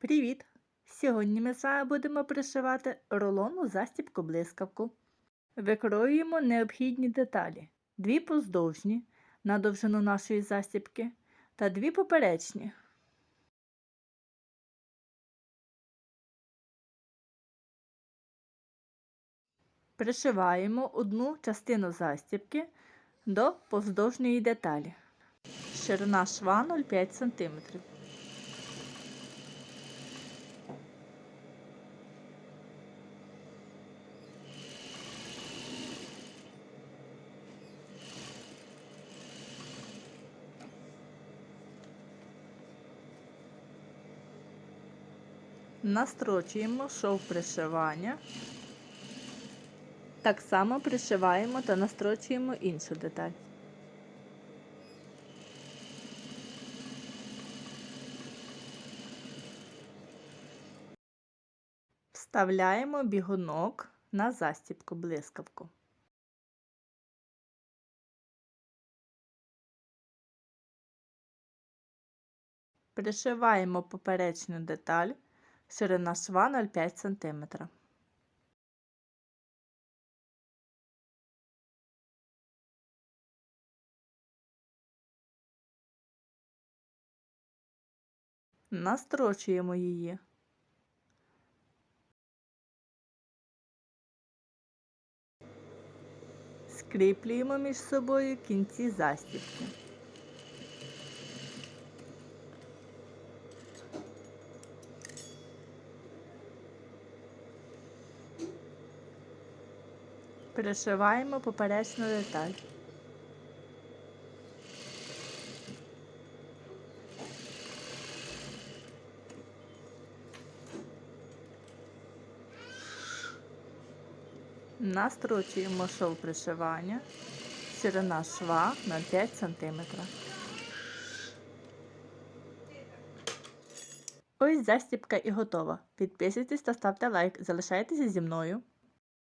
Привіт! Сьогодні ми з вами будемо пришивати рулонну застібку блискавку. Викроюємо необхідні деталі: дві поздовжні на довжину нашої застібки та дві поперечні. Пришиваємо одну частину застібки до повздовжньої деталі. Ширина шва 0,5 см. Настрочуємо шов пришивання. Так само пришиваємо та настрочуємо іншу деталь. Вставляємо бігунок на застібку блискавку. Пришиваємо поперечну деталь, ширина шва 0,5 см. Настрочуємо її. Скріплюємо між собою кінці застібки. Пришиваємо поперечну деталь. Настрочуємо шов пришивання, ширина шва 0,5 см. Ось застібка і готова. Підписуйтесь та ставте лайк. Залишайтеся зі мною.